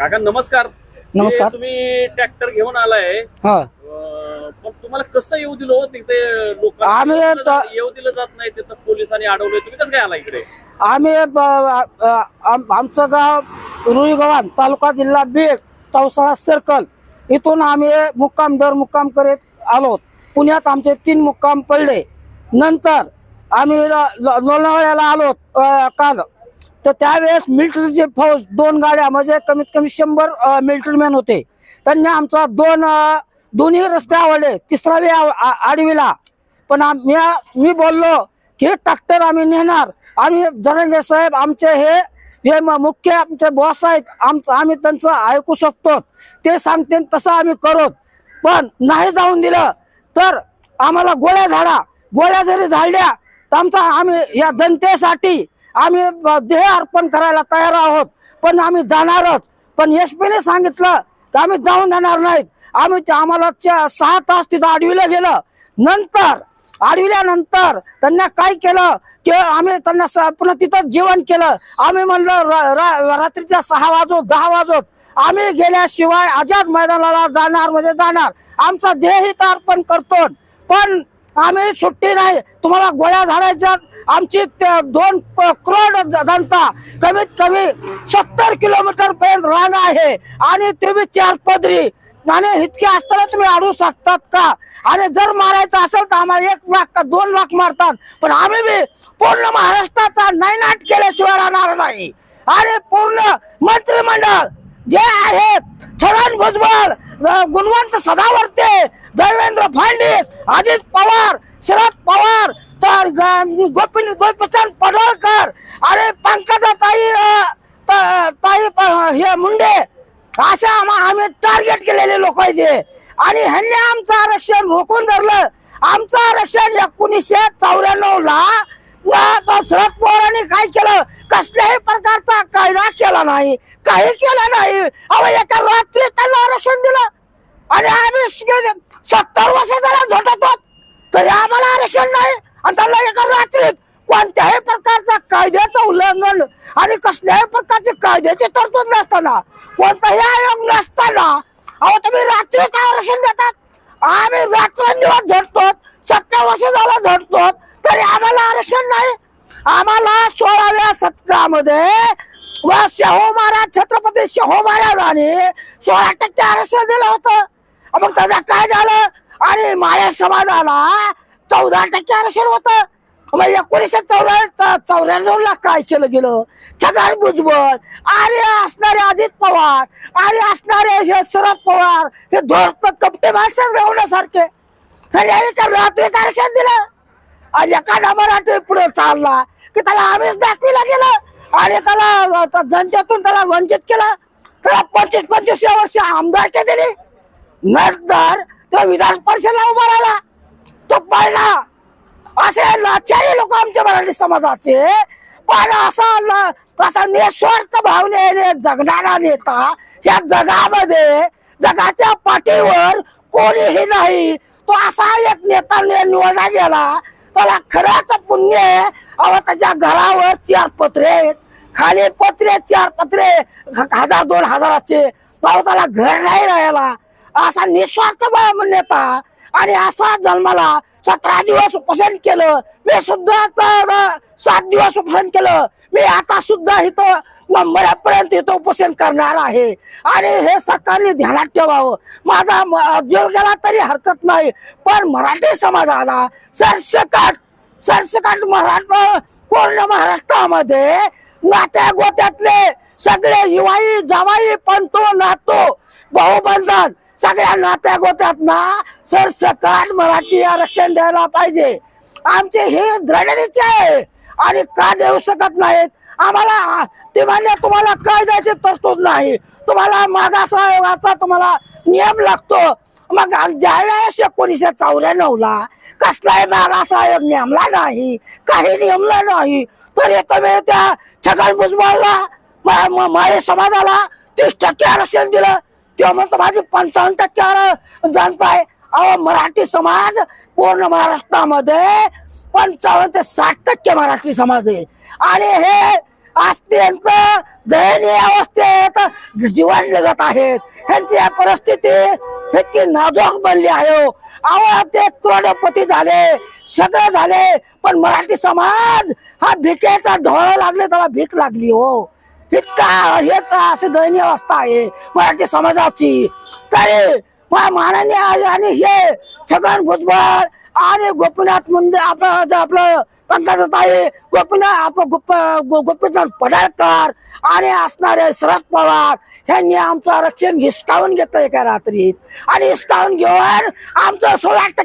काका नमस्कार. नमस्कार. तुम्ही ट्रॅक्टर घेऊन आलाय. हा. अं, पण तुम्हाला कसं येऊ दिलं हो? तिथे लोकांना आम्ही येऊ दिलं त- जात- येऊ दिलं जात नाही तिथं पोलिसांनी अडवलंय. तुम्ही कसं काय आला इकडे? आम्ही ब- अ- आम- आमचं गाव रुईगव्हाण तालुका जिल्हा बीड चौसाळा सर्कल. इथून आम्ही मुक्काम दर मुक्काम करीत आलो पुण्यात आमचे तीन मुक्काम पडले. नंतर आम्ही ल- ल- लोणावळ्याला आलो अ, काल. तर त्यावेळेस मिलिटरीचे फौज दोन गाड्या म्हणजे कमीत कमी शंभर मिलिटरीमॅन होते. त्यांनी आमचा दोन दोन्ही रस्ते आवडले. तिसरा वेळ आ- आडविला. पण आम- मी बोललो की ट्रॅक्टर आम्ही नेणार. आम्ही जरंगे साहेब आमचे हे जे मुख्य आमचे बॉस आहेत. आमचं आम्ही त्यांचं ऐकू शकतो. ते सांगते तसं आम्ही करोत. पण नाही जाऊन दिलं तर आम्हाला गोळ्या झाडा. गोळ्या जरी झाडल्या तर आमचा आम्ही या जनतेसाठी आम्ही देह अर्पण करायला तयार आहोत. पण आम्ही जाणारच. पण एस पीने सांगितलं की आम्ही जाऊन देणार नाहीत. आम्ही ते आम्हाला सहा तास तिथं आडविलं गेलं. नंतर आडविल्यानंतर त्यांना काय केलं? की आम्ही त्यांना स- पुन्हा तिथं जेवण केलं. आम्ही म्हणलं र- रात्रीच्या सहा वाजोत दहा वाजोत आम्ही गेल्याशिवाय आझाद मैदानाला जाणार म्हणजे जाणार. आमचा देह इथं अर्पण करतो पण आम्ही सुट्टी नाही. तुम्हाला गोळ्या झाडायच्या. आमची दोन करोड जनता कमीत कमी सत्तर किलोमीटर पर्यंत रांग आहे. आणि तुम्ही चार पदरी. आणि इतके असताना तुम्ही अडू शकतात का? आणि जर मारायचं असेल तर आम्हाला एक लाख का दोन लाख मारतात. पण आम्ही बी पूर्ण महाराष्ट्राचा नायनाट केल्याशिवाय राहणार नाही. आणि पूर्ण मंत्रिमंडळ जे आहेत छगन भुजबळ गुणवंत सदावर्ते देवेंद्र फडणवीस अजित पवार शरद पवार तर ग- गोपी गोपीचंद पडळकर आणि पंकजा ताई त- ताई हे मुंडे अशा आम्ही टार्गेट केलेले लोक इथे आणि ह्यांनी आमचं आरक्षण रोखून धरलं. आमचं आरक्षण एकोणीसशे चौऱ्याण्णव ला शरद पवारांनी काय केलं? कसल्याही प्रकारचा कायदा केला नाही. काही केला नाही. अहो एका रात्री त्यांना आरक्षण दिलं. आणि आम्ही सत्तर वर्ष झाला झोटतो तरी आम्हाला आरक्षण नाही आणि त्यांना एका रात्रीत कोणत्याही प्रकारचा कायद्याचं उल्लंघन आणि कसल्याही प्रकारची कायद्याची तरतूद नसताना कोणताही आयोग नसताना अहो तुम्ही रात्रीच आरक्षण देतात? आम्ही रात्रंदिवस झटतो सत्तर वर्ष झाला झटतो तरी आम्हाला आरक्षण नाही. आम्हाला सोळाव्या शतकामध्ये व शाहू महाराज छत्रपती शाहू महाराजांनी सोळा टक्के आरक्षण दिलं होतं. मग त्याचं काय झालं? आणि माझ्या समाजाला चौदा टक्के आरक्षण होतं. मग एकोणीसशे चौऱ्या चौऱ्याण्णवला काय केलं गेलं? छगन भुजबळ आणि असणारे अजित पवार आणि असणारे हे शरद पवार हे दोस्त कपटे भाषण रवण्यासारखे एका रात्रीच आरक्षण दिलं. आणि एखादा मराठी पुढे चालला की त्याला आम्हीच दाखविला गेलं. आणि त्याला त्या जनतेतून त्याला वंचित केलं. त्याला पंचवीस पंचवीस वर्ष आमदारकी दिली. नंतर तो विधान परिषदला उभा राहिला. तो पडला असे लाचारी लोक आमच्या मराठी समाजाचे. पण असा असा निस्वार्थ भावनेने जगणारा नेता या जगामध्ये जगाच्या पाठीवर कोणीही नाही. तो असा एक नेता निवडला गेला. त्याला खरंच पुण्य आहे. अहो त्याच्या घरावर चार पत्रे खाली पत्रे चार पत्रे हजार दोन हजाराचे. तो त्याला घर नाही राहिला असा निस्वार्थ नेता आणि असा जन्माला सतरा दिवस उपोषण केलं. मी सुद्धा तर सात दिवस उपोषण केलं. मी आता सुद्धा इथं नंबरापर्यंत इथं उपोषण करणार आहे. आणि हे सरकारने ध्यानात ठेवावं. माझा म- गेला तरी हरकत नाही. पण मराठी समाजाला सरसकट सरसकट महाराष्ट्र पूर्ण महाराष्ट्रामध्ये नात्या गोत्यातले सगळे युवाई जवाई पंतो नातो बहुबंधन सगळ्या नात्या गोत्यात ना सरसकट मराठी आरक्षण द्यायला पाहिजे. आमची ही दृढ आहे. आणि का देऊ शकत नाहीत? आम्हाला ते म्हणजे तुम्हाला कायद्याची तरतूद नाही. तुम्हाला मागास आयोगाचा तुम्हाला नियम लागतो. मग ज्यावेळेस एकोणीसशे चौऱ्याण्णव ला कसलाही मागास आयोग नेमला नाही काही नेमला नाही तरी तुम्ही त्या छगन भुजबळला मा- माळे समाजाला तीस टक्के आरक्षण दिलं. तेव्हा म्हणतो माझी पंचावन्न टक्क्यावर आर- आहे अहो मराठी समाज पूर्ण महाराष्ट्रामध्ये पंचावन्न ते साठ टक्के मराठी समाज आहे. आणि हे अत्यंत दयनीय अवस्थेत जीवन जगत आहेत. ह्यांची या परिस्थिती इतकी नाजूक बनली आहे हो. अहो ते क्रोडपती झाले सगळे झाले पण मराठी समाज हा भिकेचा ढोळ लागले त्याला भीक लागली हो. इतका हेच अशी दयनीय अवस्था आहे. मराठी समाजाची. तरी मा- आहे आणि हे छगन भुजबळ आणि गोपीनाथ मुंडे आपलं आपलं पंकज ताई गोपीनाथ आपलं गोप गो- गोपीनाथ पडाळकर आणि असणारे शरद पवार यांनी आमचं आरक्षण हिसकावून घेतलं एका रात्रीत. आणि हिसकावून घेऊन आमचं सोळा टक्के